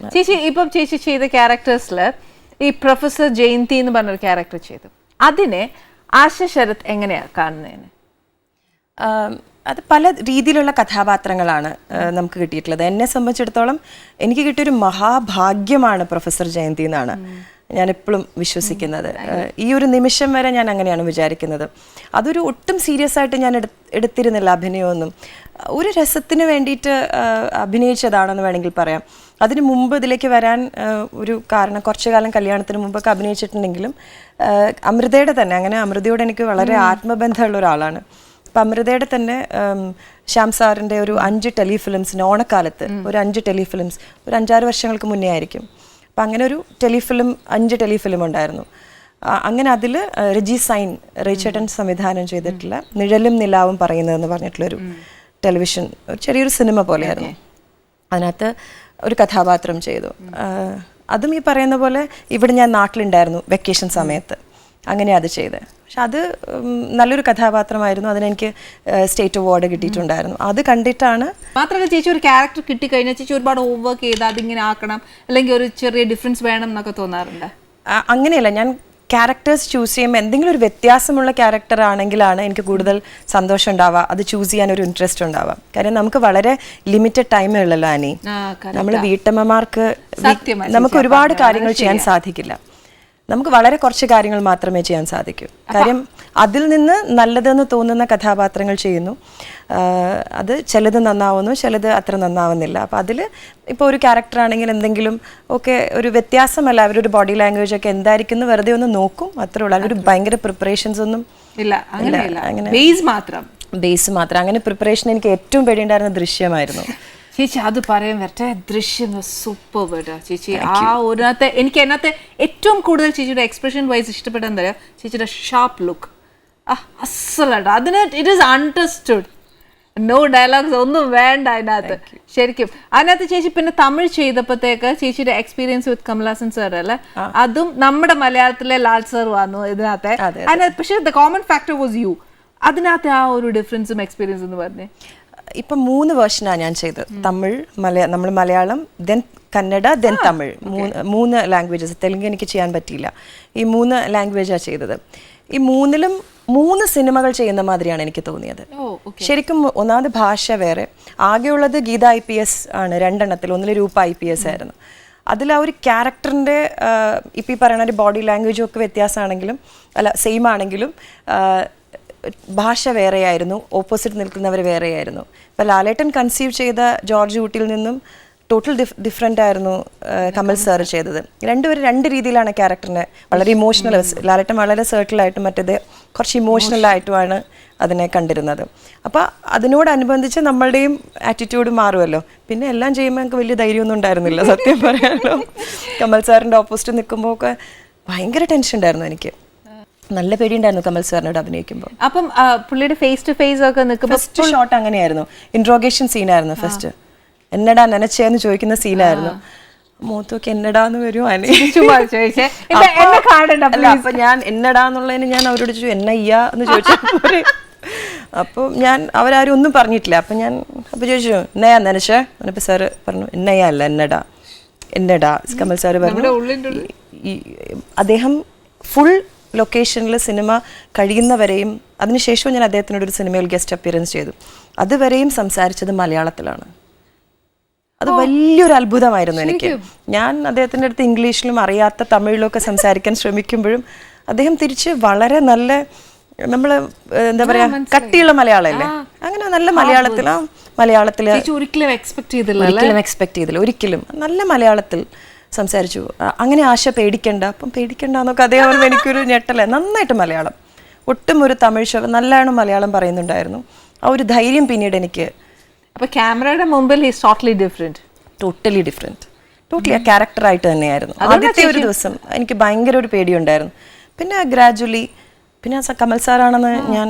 ചേച്ചി ഇപ്പം ചേച്ചി ചെയ്ത ക്യാരക്ടേഴ്സിൽ ഈ പ്രൊഫസർ ജയന്തി എന്ന് പറഞ്ഞൊരു ക്യാരക്ടർ ചെയ്തു. അതിനെ ആശ ശരത് എങ്ങനെയാണ് കാണുന്നതിന്? ആം, അത് പല രീതിയിലുള്ള കഥാപാത്രങ്ങളാണ് നമുക്ക് കിട്ടിയിട്ടുള്ളത്. എന്നെ സംബന്ധിച്ചിടത്തോളം എനിക്ക് കിട്ടിയൊരു മഹാഭാഗ്യമാണ് പ്രൊഫസർ ജയന്തി എന്നാണ്. ഞാൻ എപ്പോഴും വിശ്വസിക്കുന്നത് ഈ ഒരു നിമിഷം വരെ ഞാൻ അങ്ങനെയാണ് വിചാരിക്കുന്നത്. അതൊരു ഒട്ടും സീരിയസ് ആയിട്ട് ഞാൻ എടു- എടുത്തിരുന്നില്ല അഭിനയമൊന്നും. ഒരു രസത്തിന് വേണ്ടിയിട്ട് അഭിനയിച്ചതാണെന്ന് വേണമെങ്കിൽ പറയാം. അതിന് മുമ്പ് ഇതിലേക്ക് വരാൻ ഒരു കാരണം കുറച്ചു കാലം കല്യാണത്തിന് മുമ്പൊക്കെ അഭിനയിച്ചിട്ടുണ്ടെങ്കിലും അമൃതയുടെ തന്നെ അങ്ങനെ അമൃതയോട് എനിക്ക് വളരെ ആത്മബന്ധമുള്ള ഒരാളാണ്. അപ്പം അമൃതയുടെ തന്നെ ശ്യാം സാറിന്റെ ഒരു അഞ്ച് ടെലിഫിലിംസിന് ഓണക്കാലത്ത് ഒരു അഞ്ച് ടെലിഫിലിംസ് ഒരു അഞ്ചാറ് വർഷങ്ങൾക്ക് മുന്നേ ആയിരിക്കും. അപ്പം അങ്ങനെ ഒരു ടെലിഫിലിം അഞ്ച് ടെലിഫിലിം ഉണ്ടായിരുന്നു. അങ്ങനെ അതിൽ റിജി സൈൻ റേച്ചേട്ടൻ സംവിധാനം ചെയ്തിട്ടുള്ള നിഴലും നിലാവും പറയുന്നതെന്ന് പറഞ്ഞിട്ടുള്ളൊരു ടെലിവിഷൻ ഒരു ചെറിയൊരു സിനിമ പോലെയായിരുന്നു. അതിനകത്ത് ഒരു കഥാപാത്രം ചെയ്തു. അതും ഈ പറയുന്ന പോലെ ഇവിടെ ഞാൻ നാട്ടിലുണ്ടായിരുന്നു വെക്കേഷൻ സമയത്ത്. അങ്ങനെ അത് ചെയ്ത്. പക്ഷെ അത് നല്ലൊരു കഥാപാത്രമായിരുന്നു. അതിനെനിക്ക് സ്റ്റേറ്റ് അവാർഡ് കിട്ടിയിട്ടുണ്ടായിരുന്നു. അത് കണ്ടിട്ടാണ് മാത്രമല്ല ചേച്ചി ഒരു ക്യാരക്ടർ കിട്ടിക്കഴിഞ്ഞാൽ ചേച്ചി ഒരുപാട് ഓവർ വർക്ക് ചെയ്ത് അതിങ്ങനെ ആക്കണം. അല്ലെങ്കിൽ ഒരു ചെറിയ ഡിഫറൻസ് വേണം എന്നൊക്കെ തോന്നാറുണ്ട്. അങ്ങനെയല്ല. ഞാൻ ക്യാരക്ടേഴ്സ് ചൂസ് ചെയ്യുമ്പോൾ എന്തെങ്കിലും ഒരു വ്യത്യാസമുള്ള ക്യാരക്ടർ ആണെങ്കിലാണ് എനിക്ക് കൂടുതൽ സന്തോഷം ഉണ്ടാവുക. അത് ചൂസ് ചെയ്യാൻ ഒരു ഇൻട്രസ്റ്റ് ഉണ്ടാവാം. കാര്യം നമുക്ക് വളരെ ലിമിറ്റഡ് ടൈമേ ഉള്ളല്ലോ അനി നമ്മൾ വീട്ടമ്മമാർക്ക് നമുക്ക് ഒരുപാട് കാര്യങ്ങൾ ചെയ്യാൻ സാധിക്കില്ല. നമുക്ക് വളരെ കുറച്ച് കാര്യങ്ങൾ മാത്രമേ ചെയ്യാൻ സാധിക്കൂ. കാര്യം അതിൽ നിന്ന് നല്ലതെന്ന് തോന്നുന്ന കഥാപാത്രങ്ങൾ ചെയ്യുന്നു. അത് ചിലത് നന്നാവുന്നു ചിലത് അത്ര നന്നാവുന്നില്ല. അപ്പോൾ അതിൽ ഇപ്പോൾ ഒരു ക്യാരക്ടർ ആണെങ്കിൽ എന്തെങ്കിലും ഒക്കെ ഒരു വ്യത്യാസമല്ല. അവരൊരു ബോഡി ലാംഗ്വേജ് ഒക്കെ എന്തായിരിക്കും എന്ന് വെറുതെ ഒന്ന് നോക്കും. അത്രേ ഉള്ളൂ. അതിലൊരു ഭയങ്കര പ്രിപ്പറേഷൻസ് ഒന്നും ഇല്ല. അങ്ങനെ. ബേസ് മാത്രം. ബേസ് മാത്രം. അങ്ങനെ പ്രിപ്പറേഷൻ എനിക്ക് ഏറ്റവും പേടിയുണ്ടായിരുന്ന ദൃശ്യമായിരുന്നു. ചേച്ചി അത് പറയാൻ വരട്ടെ. ദൃശ്യം സൂപ്പർ കേട്ടോ ചേച്ചി ആ ഒരിനകത്തെ എനിക്ക് അതിനകത്ത് ഏറ്റവും കൂടുതൽ ചേച്ചിയുടെ എക്സ്പ്രഷൻ വൈസ് ഇഷ്ടപ്പെട്ട എന്താ പറയാ ചേച്ചിയുടെ ഷാർപ്പ് ലുക്ക് ആ അസലാട്ടോ. അതിന് it is understood no dialogues ഒന്നും വേണ്ട അതിനകത്ത്. ശരിക്കും. അതിനകത്ത് ചേച്ചി പിന്നെ തമിഴ് ചെയ്തപ്പോഴത്തേക്ക് ചേച്ചിയുടെ എക്സ്പീരിയൻസ് വിത്ത് കമലാസൻ സാർ അല്ലേ? അതും നമ്മുടെ മലയാളത്തിലെ ലാൽ സാർ വന്നു ഇതിനകത്തെ. അതെ, അതിനകത്ത് പക്ഷേ the common factor was you അതിനകത്ത് ആ ഒരു ഡിഫറൻസും എക്സ്പീരിയൻസ് എന്ന് പറഞ്ഞേ. ഇപ്പം മൂന്ന് വേർഷനാണ് ഞാൻ ചെയ്തത്. തമിഴ് മലയാളം നമ്മൾ മലയാളം ദെൻ കന്നഡ ദെൻ തമിഴ്. മൂന്ന് മൂന്ന് ലാംഗ്വേജസ് തെലുങ്ക് എനിക്ക് ചെയ്യാൻ പറ്റിയില്ല. ഈ മൂന്ന് ലാംഗ്വേജാണ് ചെയ്തത്. ഈ മൂന്നിലും മൂന്ന് സിനിമകൾ ചെയ്യുന്ന മാതിരിയാണ് എനിക്ക് തോന്നിയത്. ശരിക്കും ഒന്നാമത് ഭാഷ വേറെ. ആകെയുള്ളത് ഗീത ഐ പി എസ് ആണ് രണ്ടെണ്ണത്തിൽ. ഒന്നിൽ രൂപ ഐ പി എസ് ആയിരുന്നു. അതിൽ ആ ഒരു ക്യാരക്ടറിന്റെ ഇപ്പം ഈ പറയുന്ന ഒരു ബോഡി ലാംഗ്വേജും ഒക്കെ വ്യത്യാസമാണെങ്കിലും അല്ല സെയിം ആണെങ്കിലും ഭാഷ വേറെയായിരുന്നു ഓപ്പോസിറ്റ് നിൽക്കുന്നവർ വേറെയായിരുന്നു. അപ്പോൾ ലാലേട്ടൻ കൺസീവ് ചെയ്ത ജോർജ് ഊട്ടിയിൽ നിന്നും ടോട്ടൽ ഡിഫ് ഡിഫറെന്റ് ആയിരുന്നു കമൽ സാർ ചെയ്തത്. രണ്ടുപേരും രണ്ട് രീതിയിലാണ് ക്യാരക്ടറിനെ വളരെ ഇമോഷണൽ ലാലേട്ടൻ വളരെ സർട്ടിലായിട്ടും മറ്റേത് കുറച്ച് ഇമോഷണൽ ആയിട്ടുമാണ് അതിനെ കണ്ടിരുന്നത്. അപ്പോൾ അതിനോടനുബന്ധിച്ച് നമ്മളുടെയും ആറ്റിറ്റ്യൂഡ് മാറുമല്ലോ പിന്നെ എല്ലാം ചെയ്യുമ്പോൾ എനിക്ക് വലിയ ധൈര്യമൊന്നും ഉണ്ടായിരുന്നില്ല സത്യം പറയാമല്ലോ കമൽ സാറിന്റെ ഓപ്പോസിറ്റ് നിൽക്കുമ്പോൾ ഒക്കെ ഭയങ്കര ടെൻഷൻ ഉണ്ടായിരുന്നു എനിക്ക്. നല്ല പേടിയുണ്ടായിരുന്നു കമൽ സാറിനോട് അഭിനയിക്കുമ്പോൾ അപ്പം പുള്ളിയുടെ ഫേസ് ടു ഫേസ് ഒക്കെ നിൽക്കുമ്പോൾ ഫസ്റ്റ് ഷോട്ട് അങ്ങനെയായിരുന്നു. ഇൻട്രോഗേഷൻ സീനായിരുന്നു ഫസ്റ്റ് എന്നടാ നനച്ചേന്ന് ചോദിക്കുന്ന സീനായിരുന്നു മൂത്തൊക്കെ എന്നടാന്ന് വരും അപ്പൊ ഞാൻ എന്നടാന്നുള്ളതിന് ഞാൻ അവരോട് ചോദിച്ചു എന്നയ്യാ എന്ന് ചോദിച്ചു അപ്പൊ ഞാൻ അവരാരും ഒന്നും പറഞ്ഞിട്ടില്ല. അപ്പം ഞാൻ അപ്പോൾ ചോദിച്ചു എന്നയാ നനച്ചേ? എന്നപ്പോൾ സാറ് പറഞ്ഞു എന്നയ്യാ അല്ല എന്നടാ എന്നടാ. കമൽ സാറ് പറഞ്ഞു അദ്ദേഹം ഫുൾ ലൊക്കേഷനിൽ സിനിമ കഴിയുന്നവരെയും അതിനുശേഷവും ഞാൻ അദ്ദേഹത്തിനോട് ഒരു സിനിമയിൽ ഗസ്റ്റ് അപ്പിയറൻസ് ചെയ്തു. അതുവരെയും സംസാരിച്ചത് മലയാളത്തിലാണ്. അത് വലിയൊരു അത്ഭുതമായിരുന്നു എനിക്ക്. ഞാൻ അദ്ദേഹത്തിന്റെ അടുത്ത് ഇംഗ്ലീഷിലും അറിയാത്ത തമിഴിലും ഒക്കെ സംസാരിക്കാൻ ശ്രമിക്കുമ്പോഴും അദ്ദേഹം തിരിച്ച് വളരെ നല്ല നമ്മൾ എന്താ പറയാ കട്ടിയുള്ള മലയാളമല്ലേ? അങ്ങനെ നല്ല മലയാളത്തിൽ ആ മലയാളത്തിൽ ഒരിക്കലും എക്സ്പെക്ട് ചെയ്തില്ല ഒരിക്കലും എക്സ്പെക്ട് ചെയ്തില്ല. ഒരിക്കലും. നല്ല മലയാളത്തിൽ സംസാരിച്ചു. അങ്ങനെ ആശ പേടിക്കണ്ട. അപ്പം പേടിക്കണ്ട എന്നൊക്കെ പറയുമ്പോൾ എനിക്കൊരു ഞെട്ടല. നന്നായിട്ട് മലയാളം. ഒട്ടും ഒരു തമിഴ് ഷോ നല്ലവണ്ണം മലയാളം പറയുന്നുണ്ടായിരുന്നു. ആ ഒരു ധൈര്യം പിന്നീട് എനിക്ക് അപ്പോൾ ക്യാമറയുടെ മുമ്പിൽ is totally different totally different totally ആ ക്യാരക്ടറായിട്ട് തന്നെയായിരുന്നു. ആദ്യത്തെ ഒരു ദിവസം എനിക്ക് ഭയങ്കര ഒരു പേടിയുണ്ടായിരുന്നു. പിന്നെ ഗ്രാജുവലി പിന്നെ കമൽ സാറാണെന്ന് ഞാൻ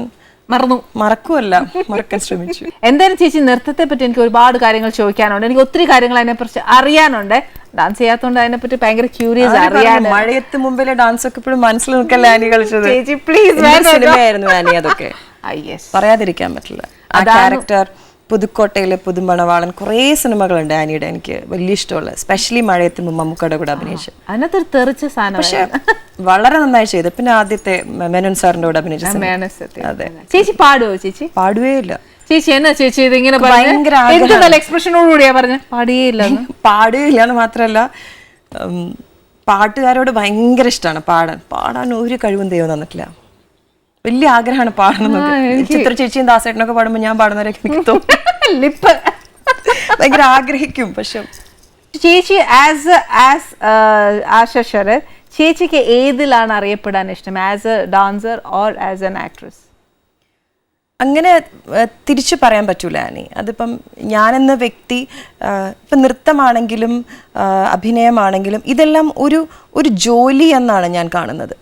മറന്നു. മറക്കുമല്ല മറക്കാൻ ശ്രമിച്ചു. എന്തായാലും ചേച്ചി നൃത്തത്തെ പറ്റി എനിക്ക് ഒരുപാട് കാര്യങ്ങൾ ചോദിക്കാനുണ്ട്. എനിക്ക് ഒത്തിരി കാര്യങ്ങൾ അതിനെക്കുറിച്ച് അറിയാനുണ്ട്. ഡാൻസ് ചെയ്യാത്തതുകൊണ്ട് അതിനെപ്പറ്റി ഭയങ്കര ക്യൂരിയസ് ആണ് അറിയാൻ? മഴയത്ത് മുമ്പിലെ ഡാൻസ് ഒക്കെ ഇപ്പോഴും മനസ്സിൽ നിൽക്കല്ലേ ആനി കളിച്ചത്? ചേച്ചി, പ്ലീസ് വേറെ സിനിമയായിരുന്നു ആനി അതൊക്കെ? യെസ് പറയാതിരിക്കാൻ പറ്റില്ല. ആ ക്യാരക്ടർ പുതുക്കോട്ടയിലെ പുതുമണവാളൻ കുറേ സിനിമകളുണ്ട് ആനിയുടെ എനിക്ക് വലിയ ഇഷ്ടമുള്ള സ്പെഷ്യലി മഴയത്ത് മമ്മൂക്കയുടെ കൂടെ അഭിനയിച്ചു. അതിനകത്തൊരു തെറിച്ച സാധനം പക്ഷെ വളരെ നന്നായി ചെയ്തു. പിന്നെ ആദ്യത്തെ മെനോൻ സാറിന്റെ കൂടെ അഭിനയിച്ച. അതെ. ചേച്ചി പാടുവോ ചേച്ചി? പാടുവേ ഇല്ല. ചേച്ചി എന്നാ ചേച്ചി ഇത് ഇങ്ങനെ ഭയങ്കര എന്ത് നല്ല പറഞ്ഞു? പാടുകയില്ല എന്ന്. മാത്രമല്ല പാട്ടുകാരോട് ഭയങ്കര ഇഷ്ടമാണ് പാടാൻ. പാടാൻ ഒരു കഴിവും ദൈവം തന്നിട്ടില്ല. വലിയ ആഗ്രഹമാണ് പാടുന്നത്. ചിത്ര ചേച്ചിയും ദാസേട്ടനൊക്കെ പാടുമ്പോൾ ഞാൻ പാടുന്നവരൊക്കെ എനിക്ക് തോന്നും. ലിപ്പ് ഭയങ്കര ആഗ്രഹിക്കും പക്ഷെ ചേച്ചി ആസ് ആസ് ആശ ശരത് ചേച്ചിക്ക് ഏതിലാണ് അറിയപ്പെടാൻ ഇഷ്ടം? As a dancer or as an actress അങ്ങനെ തിരിച്ചു പറയാൻ പറ്റൂല ആനി. അതിപ്പം ഞാനെന്ന വ്യക്തി ഇപ്പം നൃത്തമാണെങ്കിലും അഭിനയമാണെങ്കിലും ഇതെല്ലാം ഒരു ഒരു ജോലി എന്നാണ് ഞാൻ കാണുന്നത്.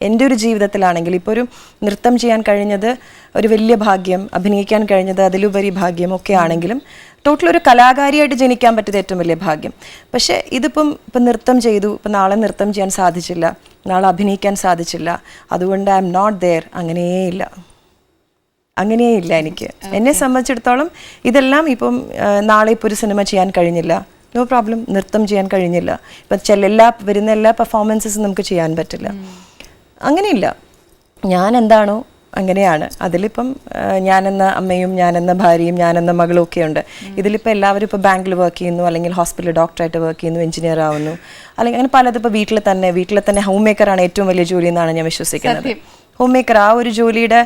എന്റെ ഒരു ജീവിതത്തിലാണെങ്കിൽ ഇപ്പോൾ ഒരു നൃത്തം ചെയ്യാൻ കഴിഞ്ഞത് ഒരു വലിയ ഭാഗ്യം അഭിനയിക്കാൻ കഴിഞ്ഞത് അതിലുപരി ഭാഗ്യം ഒക്കെ ആണെങ്കിലും ടോട്ടൽ ഒരു കലാകാരിയായിട്ട് ജനിക്കാൻ പറ്റിയത് ഏറ്റവും വലിയ ഭാഗ്യം. പക്ഷേ ഇതിപ്പം ഇപ്പം നൃത്തം ചെയ്തു ഇപ്പം നാളെ നൃത്തം ചെയ്യാൻ സാധിച്ചില്ല നാളെ അഭിനയിക്കാൻ സാധിച്ചില്ല അതുകൊണ്ട് ഐ എം നോട്ട് ദെയർ അങ്ങനെയേയില്ല. അങ്ങനെയേയില്ല എനിക്ക്. എന്നെ സംബന്ധിച്ചിടത്തോളം ഇതെല്ലാം ഇപ്പം നാളെ ഇപ്പോൾ ഒരു സിനിമ ചെയ്യാൻ കഴിഞ്ഞില്ല. നോ പ്രോബ്ലം നൃത്തം ചെയ്യാൻ കഴിഞ്ഞില്ല. ഇപ്പം ചില എല്ലാ വരുന്ന എല്ലാ പെർഫോമൻസസും നമുക്ക് ചെയ്യാൻ പറ്റില്ല. അങ്ങനെയില്ല. ഞാൻ എന്താണോ അങ്ങനെയാണ്. അതിലിപ്പം ഞാനെന്ന അമ്മയും ഞാനെന്ന ഭാര്യയും ഞാനെന്ന മകളും ഒക്കെ ഉണ്ട് ഇതിലിപ്പോൾ എല്ലാവരും ഇപ്പോൾ ബാങ്കിൽ വർക്ക് ചെയ്യുന്നു അല്ലെങ്കിൽ ഹോസ്പിറ്റലിൽ ഡോക്ടറായിട്ട് വർക്ക് ചെയ്യുന്നു എഞ്ചിനീയർ ആവുന്നു. അല്ലെങ്കിൽ അങ്ങനെ പലതും ഇപ്പോൾ വീട്ടിൽ തന്നെ വീട്ടിൽ തന്നെ ഹോം മേക്കറാണ് ഏറ്റവും വലിയ ജോലി എന്നാണ് ഞാൻ വിശ്വസിക്കുന്നത്. ഹോം മേക്കർ ആ ഒരു ജോലിയുടെ.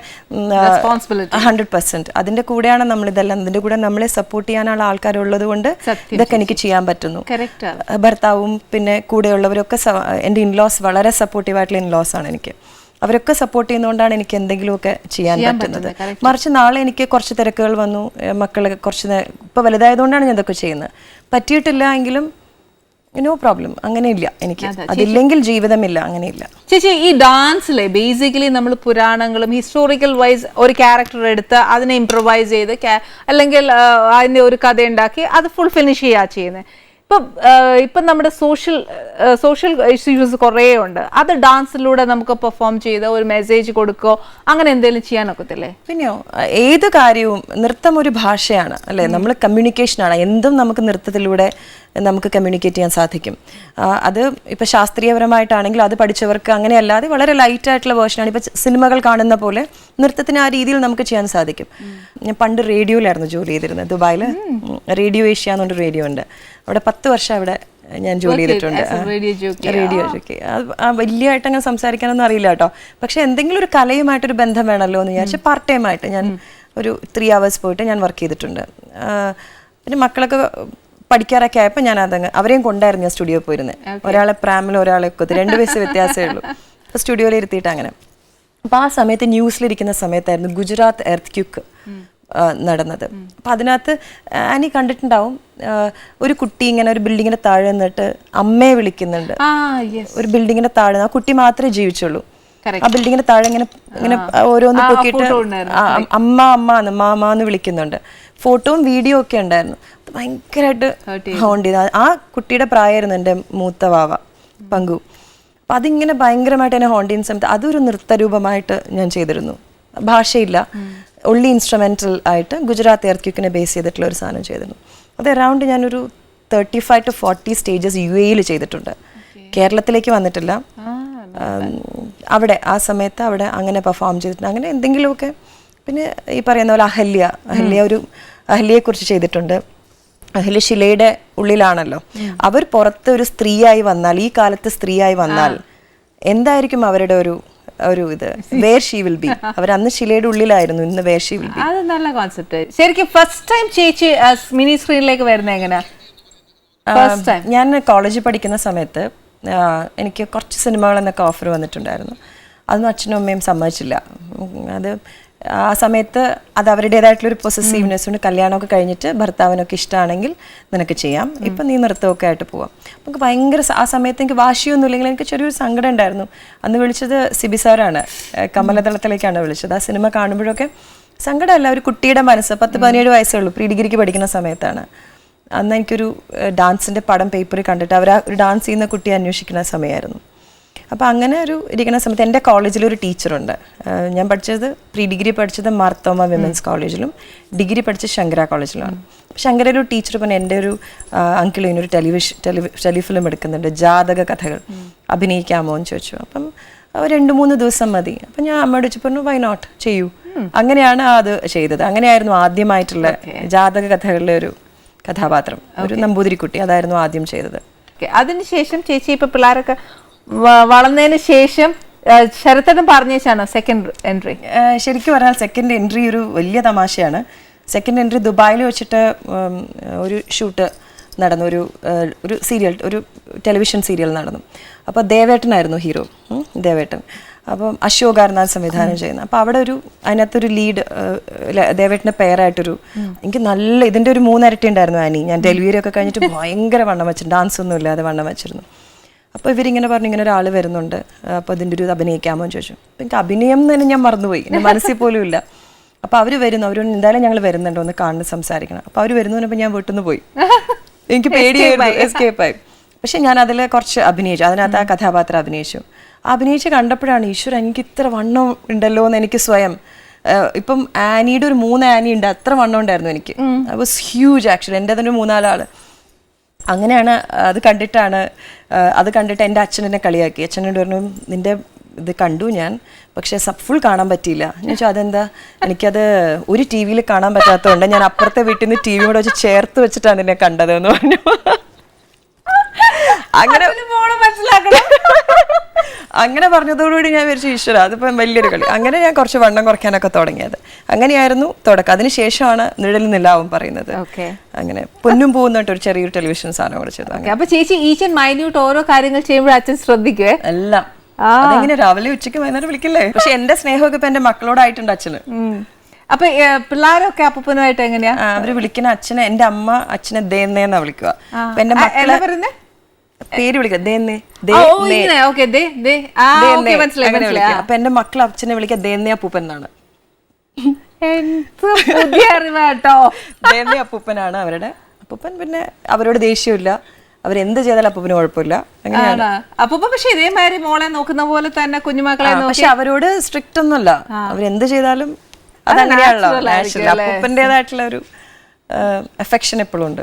ഹൺഡ്രഡ് പെർസെന്റ് അതിന്റെ കൂടെയാണ് നമ്മൾ ഇതെല്ലാം അതിന്റെ കൂടെ നമ്മളെ സപ്പോർട്ട് ചെയ്യാനുള്ള ആൾക്കാരുള്ളത് കൊണ്ട് ഇതൊക്കെ എനിക്ക് ചെയ്യാൻ പറ്റുന്നു. ഭർത്താവും പിന്നെ കൂടെയുള്ളവരൊക്കെ എന്റെ എന്റെ ഇൻലോസ് വളരെ സപ്പോർട്ടീവ് ആയിട്ടുള്ള ഇൻലോസ് ആണ് എനിക്ക്. അവരൊക്കെ സപ്പോർട്ട് ചെയ്യുന്നതുകൊണ്ടാണ് എനിക്ക് എന്തെങ്കിലുമൊക്കെ ചെയ്യാൻ പറ്റുന്നത്. മറിച്ച് നാളെ എനിക്ക് കുറച്ച് തിരക്കുകൾ വന്നു മക്കൾ കുറച്ച് ഇപ്പൊ വലുതായതുകൊണ്ടാണ് ഞാൻ ഇതൊക്കെ ചെയ്യുന്നത്. പറ്റിയിട്ടില്ല എങ്കിലും നോ പ്രോബ്ലം അങ്ങനെയില്ല എനിക്ക്. അതില്ലെങ്കിൽ ജീവിതമില്ല. അങ്ങനെയില്ല. ചേച്ചി ഈ ഡാൻസിലെ ബേസിക്കലി നമ്മൾ പുരാണങ്ങളും ഹിസ്റ്റോറിക്കൽ വൈസ് ഒരു ക്യാരക്ടർ എടുത്ത് അതിനെ ഇംപ്രവൈസ് ചെയ്ത് അല്ലെങ്കിൽ അതിന്റെ ഒരു കഥ ഉണ്ടാക്കി അത് ഫുൾ ഫിനിഷ് ചെയ്യാ ചെയ്യുന്നത് ഇപ്പം നമ്മുടെ സോഷ്യൽ സോഷ്യൽ ഇഷ്യൂസ് കുറേ ഉണ്ട്. അത് ഡാൻസിലൂടെ നമുക്ക് പെർഫോം ചെയ്ത് ഒരു മെസ്സേജ് കൊടുക്കുകയോ അങ്ങനെ എന്തെങ്കിലും ചെയ്യാനൊക്കത്തില്ലേ പിന്നെയോ ഏത് കാര്യവും നൃത്തം ഒരു ഭാഷയാണ് അല്ലെ? നമ്മൾ കമ്മ്യൂണിക്കേഷനാണ് എന്തും നമുക്ക് നൃത്തത്തിലൂടെ നമുക്ക് കമ്മ്യൂണിക്കേറ്റ് ചെയ്യാൻ സാധിക്കും. അത് ഇപ്പോൾ ശാസ്ത്രീയപരമായിട്ടാണെങ്കിൽ അത് പഠിച്ചവർക്ക് അങ്ങനെയല്ലാതെ വളരെ ലൈറ്റ് ആയിട്ടുള്ള വേർഷനാണ് ഇപ്പോൾ സിനിമകൾ കാണുന്ന പോലെ നൃത്തത്തിന് ആ രീതിയിൽ നമുക്ക് ചെയ്യാൻ സാധിക്കും. ഞാൻ പണ്ട് റേഡിയോയിലായിരുന്നു ജോലി ചെയ്തിരുന്നത് ദുബായിൽ റേഡിയോ ഏഷ്യ എന്നൊരു റേഡിയോ ഉണ്ട്. അവിടെ പത്ത് വർഷം അവിടെ ഞാൻ ജോലി ചെയ്തിട്ടുണ്ട്. റേഡിയോ ജോക്കി ആ വലിയതായിട്ട് അങ്ങനെ സംസാരിക്കാനൊന്നും അറിയില്ല കേട്ടോ. പക്ഷെ എന്തെങ്കിലും ഒരു കലയുമായിട്ടൊരു ബന്ധം വേണമല്ലോ എന്ന് വിചാരിച്ച് പാർട്ട് ടൈം ആയിട്ട് ഞാൻ ഒരു ത്രീ അവേഴ്സ് പോയിട്ട് ഞാൻ വർക്ക് ചെയ്തിട്ടുണ്ട്. പിന്നെ മക്കളൊക്കെ പഠിക്കാറൊക്കെ ആയപ്പോൾ ഞാൻ അതങ്ങ് അവരെയും കൊണ്ടായിരുന്നു ഞാൻ സ്റ്റുഡിയോ പോയിരുന്നത് ഒരാളെ പ്രാമിൽ ഒരാളെ കൊത്തി. രണ്ട് വയസ്സ് വ്യത്യാസമേ ഉള്ളൂ. അപ്പോൾ സ്റ്റുഡിയോയിൽ ഇരുത്തിയിട്ട് അങ്ങനെ അപ്പോൾ ആ സമയത്ത് ന്യൂസിലിരിക്കുന്ന സമയത്തായിരുന്നു ഗുജറാത്ത് എർത്ത് ക്യുക്ക് നടന്നത്. അപ്പം അതിനകത്ത് ആനി കണ്ടിട്ടുണ്ടാവും ഒരു കുട്ടി ഇങ്ങനെ ഒരു ബിൽഡിങ്ങിന്റെ താഴെ നിന്നിട്ട് അമ്മയെ വിളിക്കുന്നുണ്ട്. ഒരു ബിൽഡിങ്ങിന്റെ താഴെ ആ കുട്ടി മാത്രമേ ജീവിച്ചുള്ളൂ. ആ ബിൽഡിങ്ങിന്റെ താഴെ ഇങ്ങനെ ഇങ്ങനെ ഓരോന്ന് പൊക്കിയിട്ട് അമ്മ അമ്മ എന്ന് മാമ എന്ന് വിളിക്കുന്നുണ്ട്. ഫോട്ടോയും വീഡിയോ ഒക്കെ ഉണ്ടായിരുന്നു. ഭയങ്കരമായിട്ട് ഹോണ്ട് ചെയ്ത്. ആ കുട്ടിയുടെ പ്രായമായിരുന്നു എന്റെ മൂത്ത വാവ പങ്കു. അപ്പൊ അതിങ്ങനെ ഭയങ്കരമായിട്ട് എന്നെ ഹോണ്ട് ചെയ്യുന്ന സമയത്ത് അതൊരു നൃത്തരൂപമായിട്ട് ഞാൻ ചെയ്തിരുന്നു. ഭാഷയില്ല. ഒള്ളി ഇൻസ്ട്രുമെന്റൽ ആയിട്ട് ഗുജറാത്ത് എയർക്യൂക്കിനെ ബേസ് ചെയ്തിട്ടുള്ള ഒരു സാധനം ചെയ്തിരുന്നു. അത് അറൗണ്ട് ഞാനൊരു thirty five to forty stages U എയിൽ ചെയ്തിട്ടുണ്ട്. കേരളത്തിലേക്ക് വന്നിട്ടില്ല. അവിടെ ആ സമയത്ത് അവിടെ അങ്ങനെ പെർഫോം ചെയ്തിട്ടുണ്ട്. അങ്ങനെ എന്തെങ്കിലുമൊക്കെ പിന്നെ ഈ പറയുന്ന പോലെ അഹല്യ അഹല്യ ഒരു അഹല്യയെക്കുറിച്ച് ചെയ്തിട്ടുണ്ട്. അഹല്യ ശിലയുടെ ഉള്ളിലാണല്ലോ. അവർ പുറത്ത് ഒരു സ്ത്രീയായി വന്നാൽ ഈ കാലത്ത് സ്ത്രീയായി വന്നാൽ എന്തായിരിക്കും അവരുടെ ഒരു ഒരു ഇത്? വേർ ഷീ വിൽ ബി അവർ അന്ന് ശിലയുടെ ഉള്ളിലായിരുന്നു ഇന്ന് വേർ ഷീ വിൽ ബി അത് നല്ല കോൺസെപ്റ്റ് ശരിക്കും ഫസ്റ്റ് ടൈം ചേച്ചി മിനി സ്ക്രീനിലേക്ക് വരുന്നത് എങ്ങനെയാ ഞാൻ കോളേജിൽ പഠിക്കുന്ന സമയത്ത് എനിക്ക് കുറച്ച് സിനിമകൾ എന്നൊക്കെ ഓഫർ വന്നിട്ടുണ്ടായിരുന്നു. അതൊന്നും അച്ഛനും അമ്മയും സമ്മതിച്ചില്ല. അത് ആ സമയത്ത് അത് അവരുടേതായിട്ടുള്ളൊരു പൊസസീവ്നെസ് ഉണ്ട്. കല്യാണമൊക്കെ കഴിഞ്ഞിട്ട് ഭർത്താവിനൊക്കെ ഇഷ്ടമാണെങ്കിൽ നിനക്ക് ചെയ്യാം. ഇപ്പം നീ നൃത്തമൊക്കെ ആയിട്ട് പോവാം. നമുക്ക് ഭയങ്കര ആ സമയത്ത് എനിക്ക് വാശിയൊന്നും ഇല്ലെങ്കിൽ എനിക്ക് ചെറിയൊരു സങ്കടം ഉണ്ടായിരുന്നു. അന്ന് വിളിച്ചത് സിബി സാറാണ്. കമലതളത്തിലേക്കാണ് വിളിച്ചത്. ആ സിനിമ കാണുമ്പോഴൊക്കെ സങ്കടമല്ല ഒരു കുട്ടിയുടെ മനസ്സ്. പത്ത് പതിനേഴ് വയസ്സേ ഉള്ളൂ. പ്രീ ഡിഗ്രിക്ക് പഠിക്കുന്ന സമയത്താണ്. അന്ന് എനിക്കൊരു ഡാൻസിന്റെ പടം പേപ്പറിൽ കണ്ടിട്ട് അവർ ആ ഒരു ഡാൻസ് ചെയ്യുന്ന കുട്ടിയെ അന്വേഷിക്കുന്ന സമയമായിരുന്നു. അപ്പോൾ അങ്ങനെ ഒരു ഇരിക്കുന്ന സമയത്ത് എന്റെ കോളേജിൽ ഒരു ടീച്ചറുണ്ട്. ഞാൻ പഠിച്ചത് പ്രീ ഡിഗ്രി പഠിച്ചത് മാർത്തോമ വിമൻസ് കോളേജിലും ഡിഗ്രി പഠിച്ചത് ശങ്കര കോളേജിലാണ് ശങ്കരയിൽ ഒരു ടീച്ചർ പറഞ്ഞു എന്റെ ഒരു അങ്കിൾ ഇതിനൊരു ടെലിവിഷൻ ടെലിവി ടെലിഫിലിം എടുക്കുന്നുണ്ട് ജാതക കഥകൾ. അഭിനയിക്കാമോ എന്ന് ചോദിച്ചു. അപ്പം രണ്ട് മൂന്ന് ദിവസം മതി. അപ്പം ഞാൻ അമ്മയോട് വെച്ച് പറഞ്ഞു വൈ നോട്ട് ചെയ്യൂ. അങ്ങനെയാണ് അത് ചെയ്തത്. അങ്ങനെയായിരുന്നു ആദ്യമായിട്ടുള്ള ജാതക കഥകളിലെ ഒരു കഥാപാത്രം. ഒരു നമ്പൂതിരിക്കുട്ടി അതായിരുന്നു ആദ്യം ചെയ്തത്. അതിനുശേഷം ചേച്ചി ഇപ്പൊ പിള്ളേരൊക്കെ വളർന്നതിന് ശേഷം ശരത്തേട്ടൻ പറഞ്ഞേച്ചാണോ സെക്കൻഡ് എൻട്രി ശരിക്കും പറഞ്ഞാൽ സെക്കൻഡ് എൻട്രി ഒരു വലിയ തമാശയാണ്. സെക്കൻഡ് എൻട്രി ദുബായിൽ വെച്ചിട്ട് ഒരു ഷൂട്ട് നടന്നു. ഒരു ഒരു സീരിയൽ ഒരു ടെലിവിഷൻ സീരിയൽ നടന്നു. അപ്പോൾ ദേവേട്ടനായിരുന്നു ഹീറോ ദേവേട്ടൻ. അപ്പം അശോക് ആർനാഥ് സംവിധാനം ചെയ്യുന്നത് അപ്പോൾ അവിടെ ഒരു അതിനകത്തൊരു ലീഡ് ദേവേട്ടന്റെ പേരായിട്ടൊരു എനിക്ക് നല്ല ഇതിന്റെ ഒരു മൂന്നരട്ടി ഉണ്ടായിരുന്നു ആനി. ഞാൻ ഡെലിവറി ഒക്കെ കഴിഞ്ഞിട്ട് ഭയങ്കര വണ്ണം വെച്ചിരുന്നു ഡാൻസ് ഒന്നും ഇല്ലാതെ വണ്ണം വെച്ചിരുന്നു. അപ്പോൾ ഇവരിങ്ങനെ പറഞ്ഞു ഇങ്ങനെ ഒരാൾ വരുന്നുണ്ട്. അപ്പോൾ അതിന്റെ ഒരു അഭിനയിക്കാമോ? എന്ന് ചോദിച്ചു. അപ്പോൾ എനിക്ക് അഭിനയം എന്ന് തന്നെ ഞാൻ മറന്നുപോയി. എന്റെ മനസ്സിൽ പോലും ഇല്ല. അപ്പോൾ അവർ വരുന്നു. അവർ എന്തായാലും ഞങ്ങൾ വരുന്നുണ്ട്. ഒന്ന് കാണുന്ന സംസാരിക്കണം. അപ്പോൾ അവർ വരുന്നു പറഞ്ഞപ്പോൾ ഞാൻ വീട്ടിൽ നിന്ന് പോയി. എനിക്ക് പേടിയായിരുന്നു. എസ്കേപ്പ് ആയി. പക്ഷെ ഞാൻ അതിൽ കുറച്ച് അഭിനയിച്ചു. അതിനകത്ത് ആ കഥാപാത്രം അഭിനയിച്ചു. ആ അഭിനയിച്ച് കണ്ടപ്പോഴാണ് ഈശ്വര എനിക്ക് ഇത്ര വണ്ണം ഉണ്ടല്ലോ എന്ന് എനിക്ക് സ്വയം. ഇപ്പം ആനിയുടെ ഒരു മൂന്ന് ആനി ഉണ്ട് അത്ര വണ്ണം ഉണ്ടായിരുന്നു എനിക്ക്. ഐ വാസ് ഹ്യൂജ് ആക്ച്വലി എന്റെ തന്നെ മൂന്നാലാൾ. അങ്ങനെയാണ് അത് കണ്ടിട്ടാണ് അത് കണ്ടിട്ട് എന്റെ അച്ഛനെന്നെ കളിയാക്കി. അച്ഛനോട് പറഞ്ഞു നിന്റെ ഇത് കണ്ടു ഞാൻ പക്ഷേ ഫുൾ കാണാൻ പറ്റിയില്ല. ഞാൻ വെച്ചാൽ അതെന്താ? എനിക്കത് ഒരു ടി വിയിൽ കാണാൻ പറ്റാത്തതുകൊണ്ട് ഞാൻ അപ്പുറത്തെ വീട്ടിൽ നിന്ന് ടി വി കൂടെ വെച്ച് ചേർത്ത് വെച്ചിട്ടാണ് നിന്നെ കണ്ടത് എന്ന് പറഞ്ഞു അങ്ങനെ മനസ്സിലാക്കണം. അങ്ങനെ പറഞ്ഞതോടുകൂടി ഞാൻ വിചാരിച്ചു ഈശ്വര അതിപ്പം വലിയൊരു കളി. അങ്ങനെ ഞാൻ കുറച്ച് വണ്ണം കുറയ്ക്കാനൊക്കെ തുടങ്ങിയത്. അങ്ങനെയായിരുന്നു തുടക്കം. അതിനുശേഷമാണ് നിഴലിൽ നിലാവും പറയുന്നത്. ഓക്കെ. അങ്ങനെ പൊന്നും പോകുന്നിട്ട് ഒരു ചെറിയൊരു ടെലിവിഷൻ സാധനം കൂടെ ചെയ്തു അങ്ങനെ. അപ്പൊ ചേച്ചി ഈശൻ മൈന്യൂട്ട് ഓരോ കാര്യങ്ങൾ ചെയ്യുമ്പോൾ അച്ഛൻ ശ്രദ്ധിക്കുവേ? എല്ലാം. അതെങ്ങനെ രാവിലെ ഉച്ചയ്ക്ക് വൈകുന്നേരം വിളിക്കില്ലേ? പക്ഷെ എന്റെ സ്നേഹമൊക്കെ ഇപ്പൊ എന്റെ മക്കളോടായിട്ടുണ്ട് അച്ഛന്. അപ്പൊ പിള്ളേരൊക്കെ അപ്പനുമായിട്ട് എങ്ങനെയാ? അവർ വിളിക്കുന്ന അച്ഛനെ എന്റെ അമ്മ അച്ഛനെ ദേന്നേന്നാ വിളിക്കുക. എന്റെ മക്കളെ പേര് വിളിക്കാം. ദേന്നെ അപ്പൊ എന്റെ മക്കൾ അച്ഛനെ വിളിക്കുക ദേന്നേ അപ്പൂപ്പൻ എന്നാണ്. പുതിയ അറിവാട്ടോ. ദേന്നേ അപ്പൂപ്പനാണ് അവരുടെ അപ്പൂപ്പൻ പിന്നെ അവരോട് ദേഷ്യമില്ല. അവരെന്ത് ചെയ്താലും അപ്പൂപ്പന് കുഴപ്പമില്ല. അങ്ങനെയാണ്. ആണോ. അപ്പൊ പക്ഷെ ഇതേമാതിരി മോളെ നോക്കുന്ന പോലെ തന്നെ കുഞ്ഞുമക്കളെ പക്ഷെ അവരോട് സ്ട്രിക്റ്റ് ഒന്നുമല്ല. അവരെന്ത് ചെയ്താലും അതങ്ങനെയാണല്ലോ അപ്പൂപ്പന്റേതായിട്ടുള്ള അപ്പൂപ്പന്റെതായിട്ടുള്ള ഒരു എഫെക്ഷൻ എപ്പോഴും ഉണ്ട്.